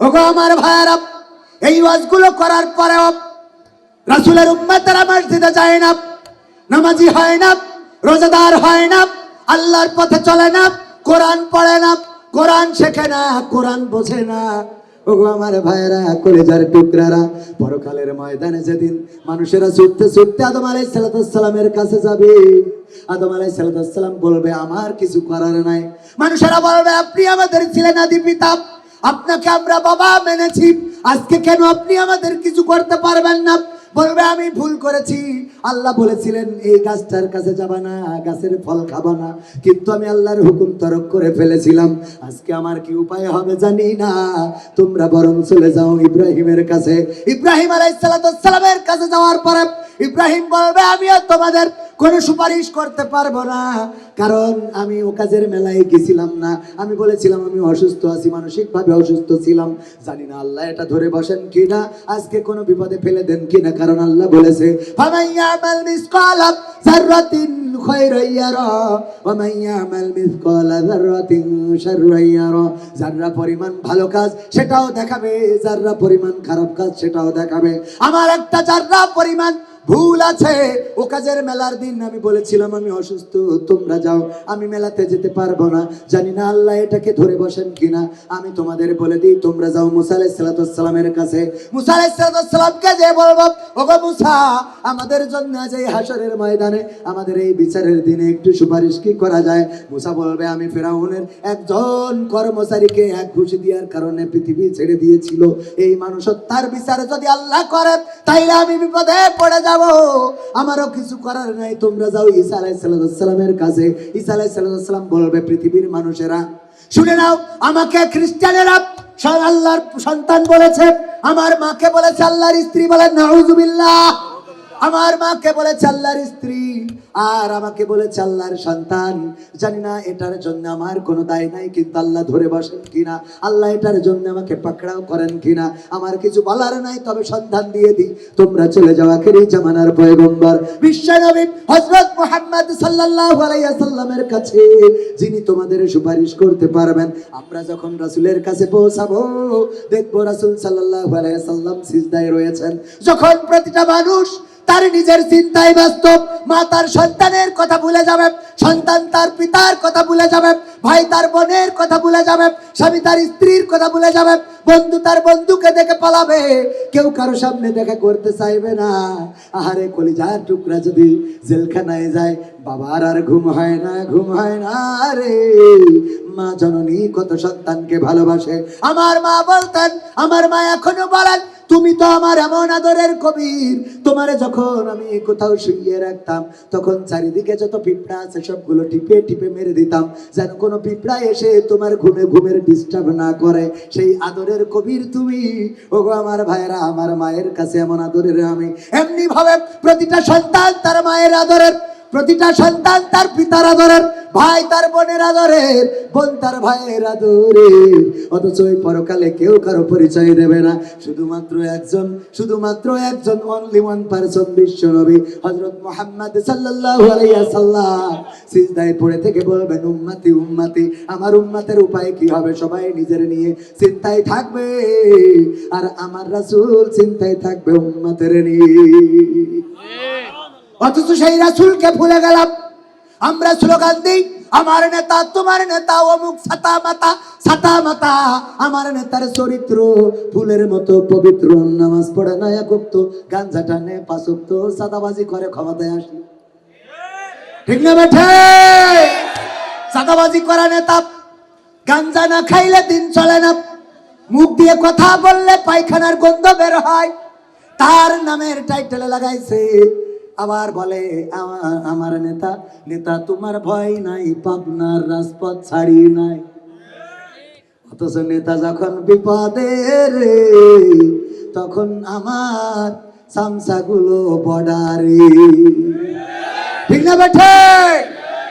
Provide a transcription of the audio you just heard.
ওগো আমার এই ওয়াজগুলো করার পরেও রাসুলের মসজিদে যায় না, নামাজি হয় না, রোজাদার হয় না, আল্লাহর পথে চলে না, কোরআন পড়ে না, কোরআন শেখে না, কোরআন বোঝে না। ওগো আমার কলেজার টুকরারা, পরকালের ময়দানে যেদিন মানুষেরা ছুটতে ছুটতে আদম আলাই সালাতামের কাছে যাবে, আদম আলাই সালাতাম বলবে, আমার কিছু করার নাই। মানুষেরা বলবে, আপনি আমাদের ছিলেন আদি পিতা আপনাকে আমরা বাবা মেনেছি। আজকে কেন আপনি আমাদের কিছু করতে পারবেন না? বলবে, আমি ভুল করেছি। আল্লাহ বলেছিলেন, এই গাছটার কাছে যাবা না, গাছের ফল খাবা না। কিন্তু আমি আল্লাহর হুকুম তরক করে ফেলেছিলাম। আজকে আমার কি উপায় হবে জানি না। তোমরা বরং চলে যাও ইব্রাহিমের কাছে। ইব্রাহিম আলাইসালামের কাছে যাওয়ার পরে ইব্রাহিম বলবে আমিও তোমাদের কোনো সুপারিশ করতে পারব না। কারণ আমি ও কাজের মেলায় গেছিলাম না। আমি বলেছিলাম, আমি অসুস্থ আছি, মানসিকভাবে অসুস্থ ছিলাম। জানি না আল্লাহ এটা ধরে বসেন কিনা, আজকে কোনো বিপদে ফেলে দেন কিনা, কারণ আল্লাহ বলেছে যাররা পরিমাণ ভালো কাজ, সেটাও দেখাবে। যাররা পরিমাণ খারাপ কাজ, সেটাও দেখাবে। আমার একটা যাররা পরিমাণ ভুল আছে। ও কাজের মেলার দিন আমি বলেছিলাম, আমি অসুস্থ, তোমরা যাও। আমি মেলাতে যেতে পারব না। জানি না আল্লাহ এটাকে ধরে বসেন কিনা। আমি তোমাদের বলে দিই, তোমরা যাও মুসা আলাইসালামের কাছে। মুসা আলাইসালামকে যে বলব, ওগো মুসা, আমাদের জন্য আজ এই হাসরের ময়দানে আমাদের এই বিচারের দিনে একটু সুপারিশ কি করা যায়? মুসা বলবে, আমি ফেরাউনের একজন কর্মচারীকে এক ঘুষি দেওয়ার কারণে পৃথিবী ছেড়ে দিয়েছিল। এই মানুষ তার বিচারে যদি আল্লাহ করে, তাইলে আমি বিপদে পড়ে যাব আমারও কিছু করার নাই। তোমরা যাও ঈসা আলাইসালামের কাছে। ঈসা সাল্লাহাম বলবে, পৃথিবীর মানুষেরা, শুনে নাও, আমাকে খ্রিস্টানেরা আল্লাহর সন্তান বলেছে। আমার মাকে বলেছে আল্লাহর স্ত্রী বলে, নাউজুবিল্লাহ। আমার মাকে বলেছে আল্লাহর স্ত্রী। আর আমাকে বলেছে আল্লাহর সন্তান, জানি না এটার জন্য আমার কোনো দায় নাই, কিন্তু আল্লাহ ধরে বসেন কিনা? আল্লাহ এটার জন্য আমাকে পাকড়াও করেন কিনা? আমার কিছু বলার নাই, তবে সন্ধান দিয়ে দিই। তোমরা চলে যাও আখেরি জামানার পয়গম্বর। বিশ্বনবী হযরত মুহাম্মদ সাল্লাল্লাহু আলাইহি সাল্লামের কাছে, যিনি তোমাদের সুপারিশ করতে পারবেন, আমরা যখন রাসূলের কাছে পৌঁছাবো, দেখব রাসূল সাল্লাল্লাহু আলাইহি সাল্লাম সিজদায় রয়েছেন। যখন প্রতিটা মানুষ তার নিজের চিন্তায় ব্যস্ত। মা তার সন্তানের কথা ভুলে যাবে। সন্তান তার পিতার কথা ভুলে যাবে। ভাই তার বোনের কথা ভুলে যাবে। স্বামী তার স্ত্রীর কথা ভুলে যাবে। বন্ধু তার বন্ধুকে দেখে পালাবে। কেউ কারও সামনে দেখা করতে চাইবে না। আহারে, কলিজার টুকরা যদি জেলখানায় যায়, বাবার আর ঘুম হয় না, ঘুম হয় না রে। মা জননী কত সন্তানকে ভালোবাসে। আমার মা বলতেন, আমার মা এখনও বলেন তুমি তো আমার এমন আদরের কবির। তোমারে যখন আমি কোথাও শুইয়ে রাখতাম, তখন চারিদিকে যত পিঁপড়া আছে সবগুলো টিপে টিপে মেরে দিতাম। যেন কোনো পিঁপড়া এসে তোমার ঘুমে ঘুমের ডিস্টার্ব না করে। সেই আদরের কবির তুমি। ওগো আমার ভাইয়েরা, আমার মায়ের কাছে এমন আদরের আমি। এমনি ভাবে প্রতিটা সন্তান তার মায়ের আদরের প্রতিটা সন্তান তার পিতার আদরের, ভাই তার বোনের আদরের, বোন তার ভাইয়ের আদরের। অথচ ওই পরকালে কেউ কারও পরিচয় দেবে না। শুধুমাত্র একজন শুধুমাত্র একজন অনলি ওয়ান পারসন বিশ্ব নবী, হযরত মুহাম্মদ সাল্লাল্লাহু আলাইহি সাল্লাম সিজদায় পড়ে থেকে বলবেন, উম্মতি উম্মতি, আমার উম্মতের উপায় কি হবে? সবাই নিজের নিয়ে চিন্তায় থাকবে। আর আমার রাসূল চিন্তায় থাকবে উম্মতের নিয়ে। অথচ সেই রাসুলকে ভুলে গেলাম। আমরা স্লোগান দিই, আমার নেতা, তোমার নেতা, অমুক সাতা মাতা সাতা মাতা, আমার নেতার চরিত্র, ফুলের মতো পবিত্র, নামাজ পড়ে না একক্ত গাঞ্জা টানে পাঁচক্ত সাদাবাজি করে ক্ষমতায় আসি। ঠিক না বেঠে? সাদাবাজি করা নেতা, গাঞ্জা না খাইলে দিন চলে না। মুখ দিয়ে কথা বললে পায়খানার গন্ধ বের হয়। তার নামের টাইটেলে লাগাইছে আবার বলে আমার নেতা নেতা তোমার ভয় নাই, পাবনার রাজপথ ছাড়ি নাই। অথচ নেতা যখন বিপদের তখন আমার সামসাগুলো বডারে ঠিক না বেঠে?